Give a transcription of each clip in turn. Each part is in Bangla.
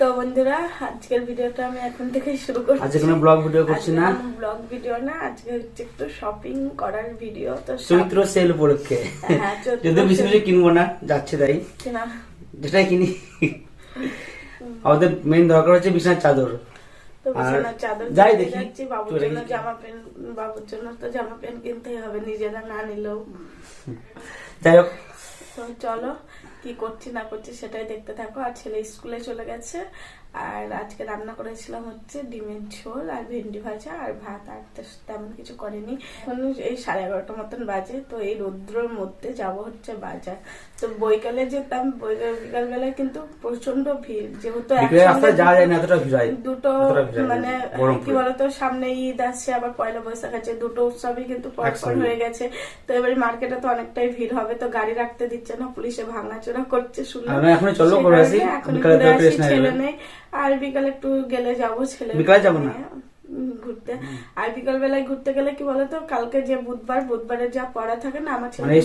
তো বন্ধুরা আজকের ভিডিওটা আমি এখন থেকে শুরু করছি। আজকে কোনো ব্লগ ভিডিও করছি না? ব্লগ ভিডিও না আজকে হচ্ছে একটু শপিং করার ভিডিও তো চৈত্র সেল উপলক্ষে। হ্যাঁ, যদি বেশি। কিছু কিনবো না যাচ্ছে তাই। কেনা? যেটাই কিনি। আমাদের মেইন দরকার হচ্ছে বিছানার চাদর। যাই কিনতে দেখি, বাবুর জন্য জামা প্যান্ট বাবুর জন্য তো জামা প্যান্ট কিনতেই হবে নিজেরা না নিলেও। যাই হোক। তো চলো কি করছি না করছি সেটাই দেখতে থাকো। আর ছেলে স্কুলে চলে গেছে। আর আজকে রান্না করেছিলাম হচ্ছে ডিমের ঝোল আর ভেন্ডি ভাজা আর ভাত আর তেমন কিছু করিনি। এখন এই সাড়ে এগারোটা মতন বাজে তো এই রৌদ্রর মধ্যে যাব হচ্ছে বাজার। তো বৈকালে যেতাম বৈকাল বিকালবেলায় কিন্তু প্রচণ্ড ভিড়। যেহেতু দুটো। মানে কি বলতো সামনে ঈদ আসছে আবার পয়লা বৈশাখ আছে দুটো উৎসবই কিন্তু পর পর হয়ে গেছে। তো এবারে মার্কেটে তো অনেকটাই ভিড় হবে তো গাড়ি রাখতে দিচ্ছে না পুলিশে ভাঙাচোরা করছে শুনলাম আমরা চলো করে আসি এখন ছেলে নেই আর বিকালে একটু গেলে যাব ছেলে বিকালে যাব না? ঘুরতে। আর বিকাল বেলায় ঘুরতে গেলে কি বলতো কালকে যে বুধবার বুধবারে যা পড়া থাকে না আমার ছেলে মানে এই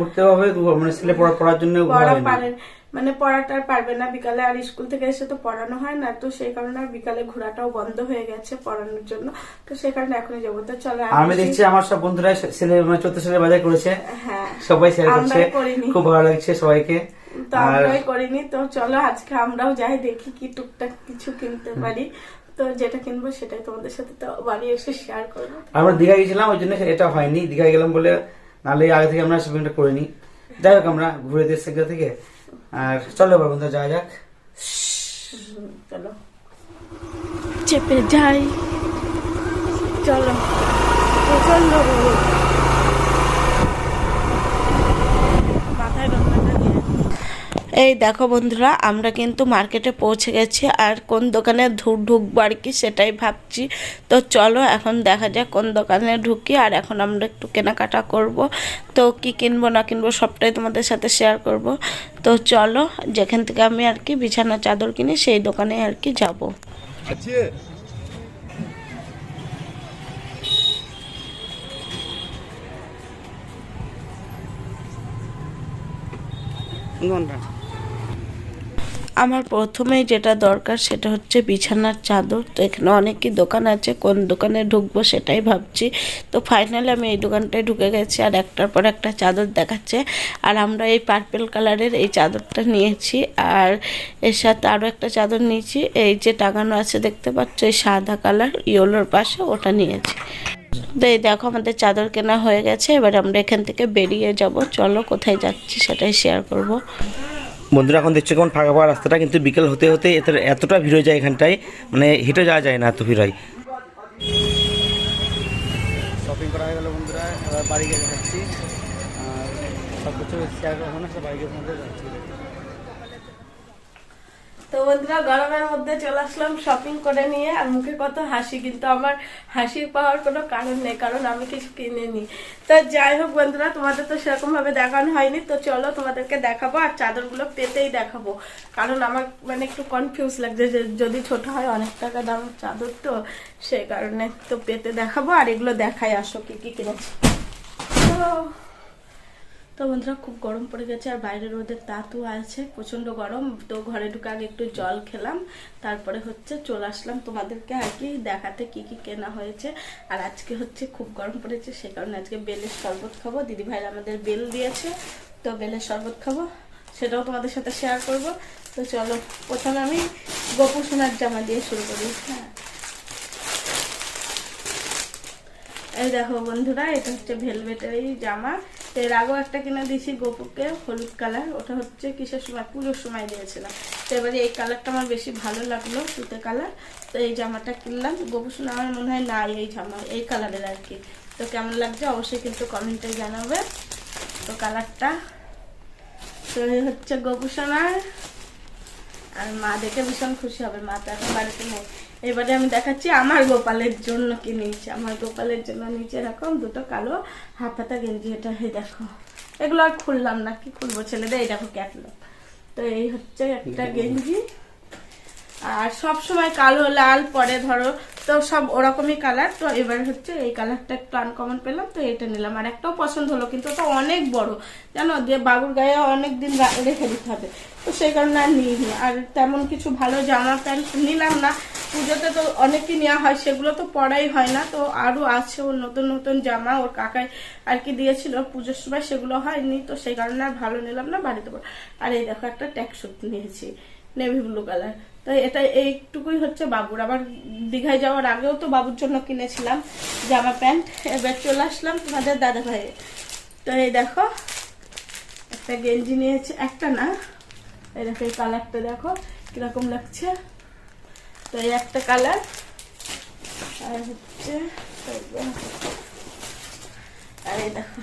ঘুরতে হবে? মানে ছেলে পড়া পড়ার জন্য পড়া পারে মানে পড়াটা আর পারবে না। বিকালে আর স্কুল থেকে এসে তো পড়ানো হয় না তো সেই কারণে আর বিকালে ঘোরাটাও বন্ধ হয়ে গেছে পড়ানোর জন্য। তো সেই কারণে এখনই যাব। তো চলো আমি দেখছি আমার সব বন্ধুরা ছেলে মানে চৈত্র সেলের বাজার করেছে। হ্যাঁ সবাই শেয়ার করছে। খুব ভালো লাগছে সবাইকে। তো আমরাই করিনি। তো চলো আজকে আমরাও যাই দেখি কি টুকটাক কিছু কিনতে পারি। তো যেটা কিনবো সেটাই তোমাদের সাথে তো বাড়ি এসে শেয়ার করব। আমরা দীঘা গেছিলাম ওই জন্য এটা হয়নি। দীঘা গেলাম বলে নাহলে আগে থেকে আমরা শপিংটা করে নিই যাই হোক আমরা ঘুরে দিয়ে সেগুলো থেকে। আর চলো এবার বন্ধু যাওয়া যাক। চলো। চেপে যাই। চলো। প্রচণ্ড এই দেখো বন্ধুরা, আমরা কিন্তু মার্কেটে পৌঁছে গেছি আর কোন দোকানে ঢুক ঢুকবো আর কি সেটাই ভাবছি। তো চলো এখন দেখা যাক কোন দোকানে ঢুকি আর এখন আমরা একটু কেনাকাটা করব। তো কি কিনবো না কিনবো সবটাই তোমাদের সাথে শেয়ার করব। তো চলো, যেখান থেকে আমি আর কি বিছানা চাদর কিনি সেই দোকানে আর কি যাব। আছে আমার প্রথমেই যেটা দরকার সেটা হচ্ছে বিছানার চাদর। তো এখানে অনেকই দোকান আছে, কোন দোকানে ঢুকবো সেটাই ভাবছি। তো ফাইনালি আমি এই দোকানটায় ঢুকে গেছি আর একটার পর একটা চাদর দেখাচ্ছে। আর আমরা এই পার্পেল কালারের এই চাদরটা নিয়েছি আর এর সাথে আরও একটা চাদর নিয়েছি। এই যে টাঙানো আছে দেখতে পাচ্ছ, এই সাদা কালার ইয়েলোর পাশে ওটা নিয়েছি। তো এই দেখো আমাদের চাদর কেনা হয়ে গেছে, এবার আমরা এখান থেকে বেরিয়ে যাব। চলো কোথায় যাচ্ছি সেটাই শেয়ার করব। বন্ধুরা এখন দেখছ কেমন ফাঁকা ফাঁকা রাস্তাটা, কিন্তু বিকেল হতে হতে এত- এতটা ভিড় হয়ে যায় এখানটায় মানে হেঁটে যাওয়া যায় না এত ভিড় হয়। শপিং করা হয়ে গেল বন্ধুরা বাড়ি গিয়ে যাচ্ছি সব কিছু বাড়ি গিয়ে যাচ্ছি তো বন্ধুরা, গরমের মধ্যে চলে আসলাম শপিং করে নিয়ে। আর মুখে কত হাসি, কিন্তু আমার হাসি পাওয়ার কোনো কারণ নেই, কারণ আমি কিছু কিনিনি। তো যাই হোক বন্ধুরা, তোমাদের তো সেরকম ভাবে দেখানো হয়নি। তো চলো তোমাদেরকে দেখাবো আর চাদরগুলো পেতেই দেখাবো। কারণ আমার মানে একটু কনফিউজ লাগছে যে যদি ছোট হয় অনেক টাকা দাম চাদর তো সেই কারণে তো পেতে দেখাবো। আর এগুলো দেখাই আসো, কি কি কিনেছি। তো তো বন্ধুরা, খুব গরম পড়ে গেছে আর বাইরে রোদের তাতু আছে প্রচণ্ড গরম। তো ঘরে ঢুকে আগে একটু জল খেলাম, তারপরে হচ্ছে চলে আসলাম তোমাদেরকে আর কি দেখাতে কি কি কেনা হয়েছে। আর আজকে হচ্ছে খুব গরম পড়েছে, সে কারণে আজকে বেলের শরবত খাব। দিদি ভাই আমাদের বেল দিয়েছে, তো বেলের শরবত খাব, সেটাও তোমাদের সাথে শেয়ার করব। তো চলো, প্রথমে আমি গোপু সোনার জামা দিয়ে শুরু করি। হ্যাঁ। এই দেখো বন্ধুরা, এটা হচ্ছে ভেলভেটের এই জামা। এর আগেও একটা কিনে দিয়েছি গোপুকে, হলুদ কালার। ওটা হচ্ছে কিসের সময়? পুজোর সময় দিয়েছিলাম। তো এবারে এই কালারটা আমার বেশি ভালো লাগল, সুতে কালার। তো এই জামাটা কিনলাম। গোপু সোনা আমার মনে হয় নাই এই জামা, এই কালারের আর কি। তো কেমন লাগছে অবশ্যই কিন্তু কমেন্টে জানাবে। তো কালারটা, তো এই হচ্ছে গোপু সোনার। আর মা দেখে ভীষণ খুশি হবে। মা তো এখন বাড়িতে নেই। এবারে আমি দেখাচ্ছি আমার গোপালের জন্য কি নিয়েছি। আমার গোপালের জন্য নিচে এরকম দুটো কালো হাত হাতা গেঞ্জি এটা এই দেখো। এগুলো আর খুললাম না কি খুলবো ছেলেদের? এই দেখো ক্যাটলগ। তো এই হচ্ছে একটা গেঞ্জি। আর সব সময় কালো লাল পরে ধরো তো সব ওরকমই কালার তো এবার হচ্ছে এই কালারটা একটু আনকমন পেলাম, তো এটা নিলাম। আর একটাও পছন্দ হলো, কিন্তু ওটা অনেক বড়। জানো দিয়ে বাবুর গায়ে অনেক দিন রেখে দিতে হবে। তো সেই কারণে আর নিইনি। আর তেমন কিছু ভালো জামা প্যান্ট নিলাম না। পুজোতে তো অনেকই নেওয়া হয়, সেগুলো তো পরাই হয় না। তো আরও আছে ওর নতুন নতুন জামা, ওর কাকাই আর কি দিয়েছিল পুজোর সময়, সেগুলো হয়নি। তো সেই কারণে আর ভালো নিলাম না, বাড়িতে আর এই দেখো একটা ট্যাক্সুট নিয়েছি নেভি ব্লু কালার তো এটা এইটুকুই হচ্ছে বাবুর। আবার দীঘায় যাওয়ার আগেও তো বাবুর জন্য কিনেছিলাম জামা প্যান্ট। এবার চলে আসলাম তোমাদের দাদা ভাইয়ের তো এই দেখো, একটা গেঞ্জি নিয়েছে, একটা না। এই দেখো, এই কালারটা দেখো, কীরকম লাগছে। তো এই একটা কালার। আর হচ্ছে আর এই দেখো।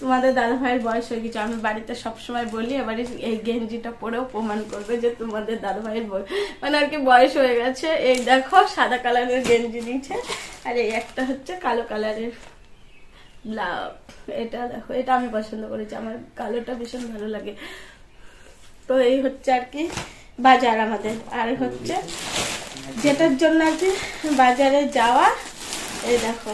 তোমাদের দাদা ভাইয়ের বয়স হয়ে গেছে, আমি বাড়িতে সবসময় বলি, এবারে এই গেঞ্জিটা পরেও প্রমাণ করবে যে তোমাদের দাদা ভাইয়ের বয়স মানে আর কি বয়স হয়ে গেছে। এই দেখো, সাদা কালারের গেঞ্জি নিচ্ছে, আর এই একটা হচ্ছে কালো কালারের এটা দেখো, এটা আমি পছন্দ করেছি, আমার কালোটা ভীষণ ভালো লাগে। তো এই হচ্ছে আর কি বাজার আমাদের, আর হচ্ছে যেটার জন্য আর কি বাজারে যাওয়া, এই দেখো।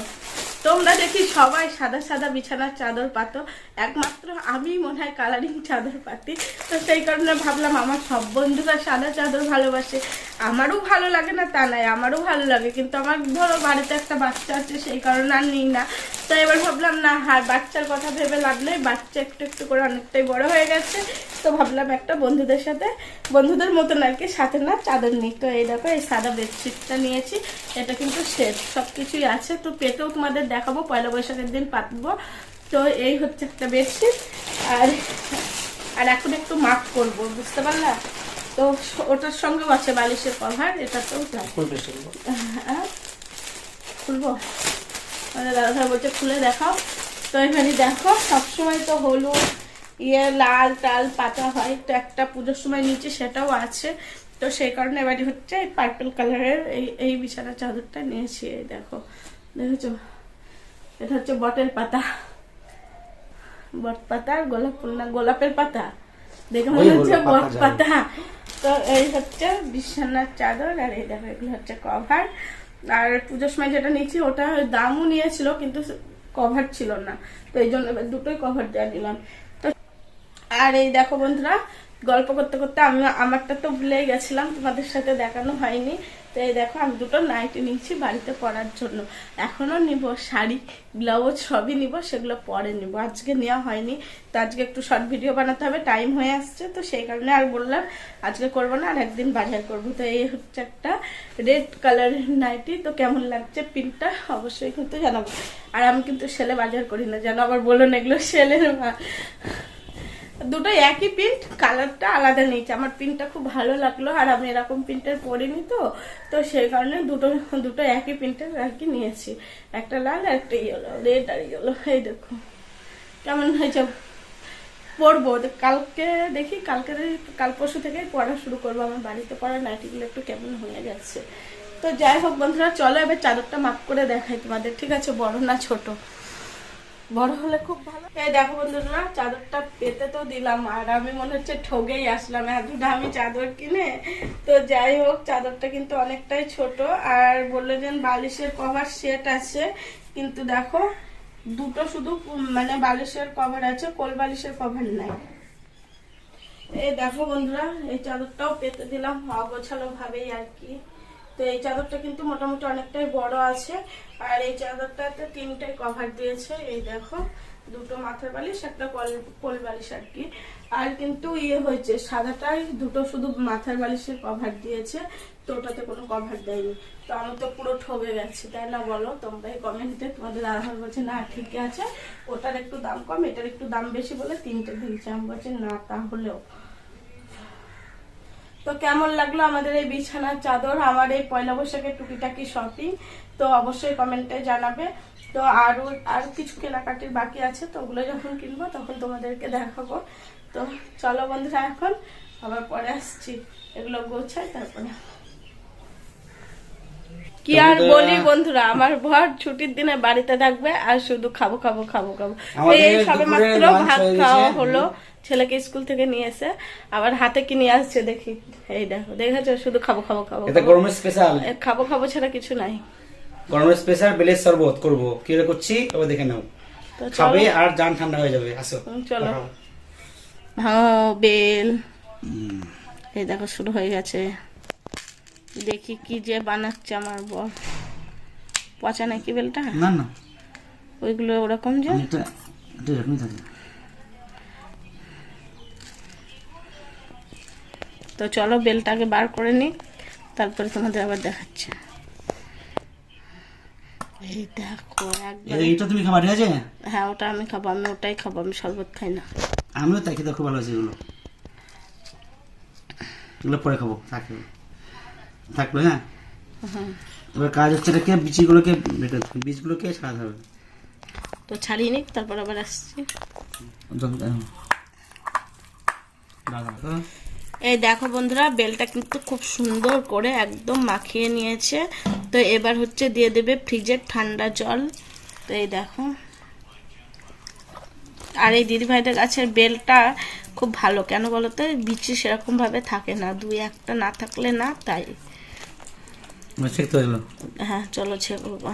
তোমরা দেখি সবাই সাদা সাদা বিছানার চাদর পাতো। একমাত্র আমি মনে হয় কালারিং চাদর পাতি। তো সেই কারণে ভাবলাম আমার সব বন্ধুরা সাদা চাদর ভালোবাসে। আমারও ভালো লাগে না, তা নাই আমারও ভালো লাগে। কিন্তু আমার ধরো বাড়িতে একটা বাচ্চা আছে, সেই কারণে আর নিই না। তো এবার ভাবলাম, না হ্যাঁ বাচ্চার কথা ভেবে লাভ নেই। বাচ্চা একটু একটু করে অনেকটাই বড় হয়ে গেছে। তো ভাবলাম একটা বন্ধুদের সাথে, বন্ধুদের মতন আর কি, সাথে না চাদর নিই। তো এই দেখো, এই সাদা বেডশিটটা নিয়েছি। এটা কিন্তু সেট সব কিছুই আছে। তো পেটেও তোমাদের দেখাবো পয়লা বৈশাখের দিন পাতবো। তো এই হচ্ছে একটা বেডশিট। আর আর এখন একটু মাপ করব বুঝতে পারলা? তো ওটার সঙ্গেও আছে বালিশের কভার এটা তো হ্যাঁ? খুলবো। মানে দাদা ভাই বলছে খুলে দেখাও। তো এখানে দেখো সবসময় তো হলুদ ইয়ে লাল টাল পাতা হয় তো একটা পুজোর সময় নিচে সেটাও আছে। তো সেই কারণে এবারে হচ্ছে পার্পল কালারের এই এই বিছানা চাদরটা নিয়েছি দেখো। দেখেছ? এটা হচ্ছে বটের পাতা। বট পাতা গোলাপ ফুল না গোলাপের পাতা। দেখে মনে হচ্ছে বট পাতা তো এই হচ্ছে বিছানার চাদর আর এই দেখো এগুলো হচ্ছে কভার আর পুজোর সময় যেটা নিয়েছি ওটা দামও নিয়েছিল কিন্তু কভার ছিল না। তো এই জন্য দুটোই কভার দেওয়া নিলাম তো আর এই দেখো বন্ধুরা গল্প করতে করতে আমি আমারটা তো ভুলেই গেছিলাম, তোমাদের সাথে দেখানো হয়নি। তো এই দেখো, আমি দুটো নাইটি নিয়েছি বাড়িতে পরার জন্য। এখনও নিব শাড়ি ব্লাউজ সবই নিব, সেগুলো পরে নিব। আজকে নেওয়া হয়নি, তো আজকে একটু শর্ট ভিডিও বানাতে হবে টাইম হয়ে আসছে, তো সেই কারণে আর বললাম, আজকে করব না, আর একদিন বাজার করব। তো এই হচ্ছে একটা রেড কালারের নাইটি তো কেমন লাগছে পিনটা অবশ্যই কিন্তু জানাব। আর আমি কিন্তু সেলে বাজার করি না, যেন আবার বলুন এগুলো সেলের মা। দুটো একই প্রিন্ট কালারটা আলাদা নিয়েছে। আমার প্রিন্টটা খুব ভালো লাগল আর আমি এরকম প্রিন্টের পরিনি তো তো সেই কারণে দুটো দুটো একই প্রিন্টের আর কি নিয়েছি। একটা লাল আর একটা ইয়েলো রেড আর ইয়েলো এই দেখো। কেমন হয়েছে? পরবো। কালকে দেখি কালকে কাল পরশু থেকেই পড়া শুরু করব। আমার বাড়িতে পড়া নাইটিগুলো একটু কেমন হয়ে গেছে। তো যাই হোক বন্ধুরা, চলো এবার চাদরটা মাপ করে দেখাই তোমাদের। ঠিক আছে, বড় না ছোট? বড় হলে খুব ভালো। এই দেখো বন্ধুরা, চাদরটা পেতে তো দিলাম, আর আমি মনে হচ্ছে ঠগেই আসলাম এত দামি চাদর কিনে। তো যাই হোক, চাদরটা কিন্তু অনেকটাই ছোট, আর বলল যে বালিশের কভার সেট আছে। কিন্তু দেখো, দুটো শুধু মানে বালিশের কভার আছে, কোল বালিশের কভার নাই। এই দেখো বন্ধুরা, এই চাদরটাও পেতে দিলাম, অগোছালো ভাবেই আর কি। তো এই চাদরটা কিন্তু মোটামুটি অনেকটাই বড় আছে। আর এই চাদরটাতে তিনটাই কভার দিয়েছে। এই দেখো, দুটো মাথার বালিশ, একটা কল, কোল বালিশ আর কি। আর কিন্তু ইয়ে হয়েছে, সাদাটাই দুটো শুধু মাথার বালিশের কভার দিয়েছে, তো ওটাতে কোনো কভার দেয়নি। তো আমি তো পুরো ঠকে গেছি, তাই না বলো? তোমরা এই কমেন্টে তোমাদের আধার বলছে, না ঠিক আছে। ওটার একটু দাম কম, এটার একটু দাম বেশি বলে তিনটে দিয়েছে আমি বলছি, না, তাহলেও। তো কেমন লাগল আমাদের এই বিছানার চাদর আমার এই পয়লা বৈশাখের টুকিটাকি শপিং তো অবশ্যই কমেন্টে জানাবে। তো আরও আর কিছু কেনাকাটির বাকি আছে তো ওগুলো যখন কিনবো তখন তোমাদেরকে দেখাবো। তো চলো বন্ধুরা এখন আবার পরে আসছি। এগুলো গোছাই তারপরে। কি আর বলি বন্ধুরা আমার ভর ছুটির দিনে বাড়িতে থাকবে আর শুধু খাব খাব খাব খাব। এই সবে মাত্র ভাত খাওয়া হলো। ছেলেকে স্কুল থেকে নিয়ে এসে আবার হাতে কি নিয়ে আসছে দেখি। এই দেখো দেখেছ শুধু খাব খাব খাব এটা গরমের স্পেশাল খাব খাব ছাড়া কিছু নাই। গরমের স্পেশাল বেলের শরবত করব। কি করে করছি? তবে দেখে নাও। খাবে আর জান ঠান্ডা হয়ে যাবে। আসো। চলো। হ্যাঁ বেল। এই দেখো শুরু হয়ে গেছে। দেখি কি যে বানাচ্ছে আমার বর। পচা নাকি বেলটা? না না। ওইগুলো ওরকম যে? এটা এরকমই থাকে। তো চলো বেলটাকে বার করে নিই। তারপরে তোমাদের আবার দেখাচ্ছে। এই দেখো এইটা তুমি খাবার ঠিক আছে? হ্যাঁ ওটা আমি খাব আমি ওটাই খাব আমি শরবত খাই না। আমিও তাই খেতে খুব ভালো আছে এগুলো। এগুলো পরে খাব থাকবে থাকল হ্যাঁ? এবার কাজ হচ্ছে এটাকে। বীজগুলোকে ছাড়াতে হবে। তো ছাড়িয়ে নিক তারপর আবার আসছি। এই দেখো বন্ধুরা বেলটা কিন্তু খুব সুন্দর করে একদম মাখিয়ে নিয়েছে। তো এবার হচ্ছে দিয়ে দেবে ফ্রিজের ঠান্ডা জল। তো এই দেখো। আর এই দিদিভাইদের গাছের বেলটা খুব ভালো। কেন বলো তো বিচি সেরকম ভাবে থাকে না। দুই একটা না থাকলে না তাই। এবার হ্যাঁ চলো ছেঁকবো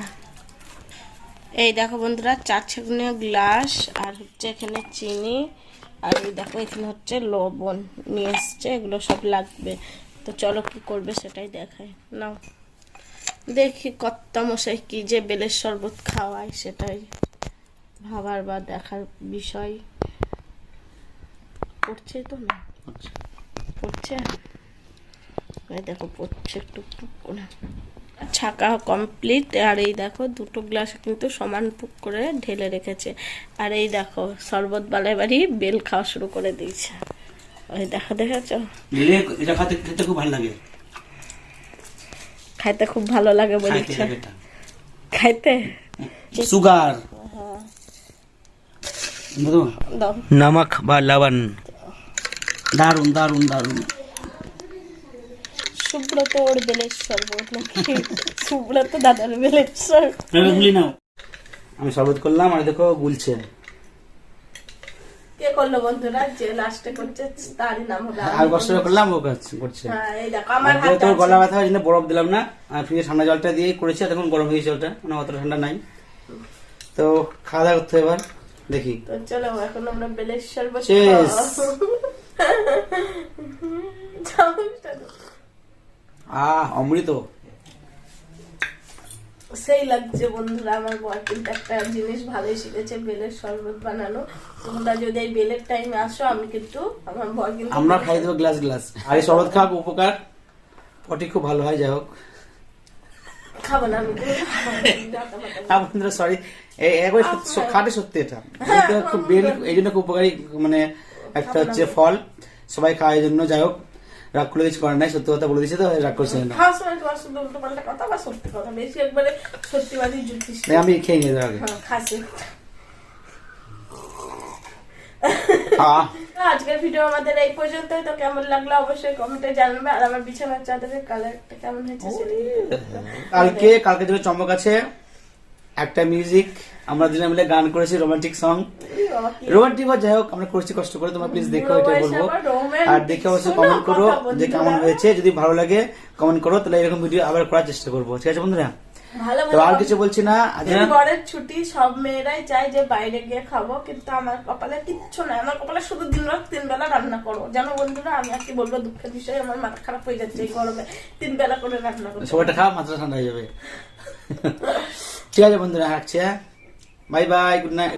এই দেখো বন্ধুরা চার ছেঁকনীয় গ্লাস আর হচ্ছে এখানে চিনি। আর এই দেখো এখানে হচ্ছে লবণ নিয়ে এসছে এগুলো সব লাগবে। তো চলো কি করবে সেটাই দেখাই। নাও। দেখি কত মশাই কি যে বেলের শরবত খাওয়ায় সেটাই ভাবার বা দেখার বিষয়। পড়ছে তো না? পড়ছে? এই দেখো পড়ছে টুকটুক করে ছাকা কমপ্লিট আর এই দেখো দুটো গ্লাস কিন্তু সমান পুক করে ঢেলে রেখেছে। আর এই দেখো শরবত বালাই বাড়ি বেল খাওয়া শুরু করে দিয়েছে। ওই দেখো দেখেছ? এটা খেতে খেতে খুব ভালো লাগে। খাইতে খুব ভালো লাগে বলছে। খাইতে? সুগার নমক বা লবণ দারুণ দারুণ দারুণ সুব্রত ওর বেলের শরবত নাকি সুব্রত দাদার বেলের শরবত নাও আমি শরবত করলাম আর দেখো গুলছে। কে করল বন্ধুরা? যে লাস্টে করছে তারই নাম হবে আর কষ্ট করলাম ও কাজ করছে। হ্যাঁ এই দেখো আমার হাতে যেহেতু গলা ব্যথা ওই বরফ দিলাম না। আর ফ্রিজে ঠান্ডা জলটা দিয়ে করেছি আর এখন গরম হয়েছে জলটা মানে অতটা ঠান্ডা নাই। তো খাওয়া দাওয়া করতে এবার দেখি। তো চলো এখন আমরা দাও। আহ অমৃত। সেই লাগছে বন্ধুরা আমার বর কিন্তু একটা জিনিস ভালোই শিখেছে বেলের শরবত বানানো। তোমরা যদি এই বেলের টাইমে আসো আমি কিন্তু আমার বর কিন্তু আমরা খাই দেবো গ্লাস গ্লাস আর এই শরবত খাওয়া উপকার পটি খুব ভালো হয় যাই হোক। খাব না আমি হ্যাঁ বন্ধুরা সরি একবার খাটে সত্যি এটা। এটা খুব বেল এই জন্য খুব উপকারী মানে একটা হচ্ছে ফল। সবাই খাওয়ার জন্য যাই হোক। রাগ করে কিছু করে নাই সত্যি কথা বলে তো রাগ করছে না। খাওয়ার সময় তোমার শুধু উল্টো পাল্টা কথা বা সত্যি কথা? বেশি একবারে সত্যিবাদী জুতিস আমি খেয়ে নিয়ে আগে। হ্যাঁ আজকের ভিডিও আমাদের এই পর্যন্তই। তো কেমন লাগল অবশ্যই কমেন্টে জানাবে। আর আমার বিছানার চাদরের কালারটা কেমন হয়েছে কালকে কালকে দুটো চমক আছে। একটা মিউজিক আমরা দুজনে মিলে গান করেছি রোমান্টিক সং রোমান্টিক যাই হোক আমরা করেছি কষ্ট করে তোমরা প্লিজ দেখো এটা বলব। আর দেখে অবশ্যই কমেন্ট করো যে কেমন হয়েছে যদি ভালো লাগে কমেন্ট করো তাহলে এরকম ভিডিও আবার করার চেষ্টা করব। ঠিক আছে বন্ধুরা? তো আর কিছু বলছি না বরের ছুটি সব মেয়েরাই চায় যে বাইরে গিয়ে খাব কিন্তু আমার কপালে কিচ্ছু নাই। আমার কপালে শুধু দিন রাত তিন বেলা রান্না করো। জানো বন্ধুরা আমি আর কি বলব দুঃখের বিষয়ে আমার মাথা খারাপ হয়ে যাচ্ছে এই গরমে। তিন বেলা করে রান্না করো সবাইটা খাওয়া মাত্রা ঠান্ডা হয়ে যাবে। ঠিক আছে বন্ধুরা রাখছি হ্যাঁ? บายบายคุณนาย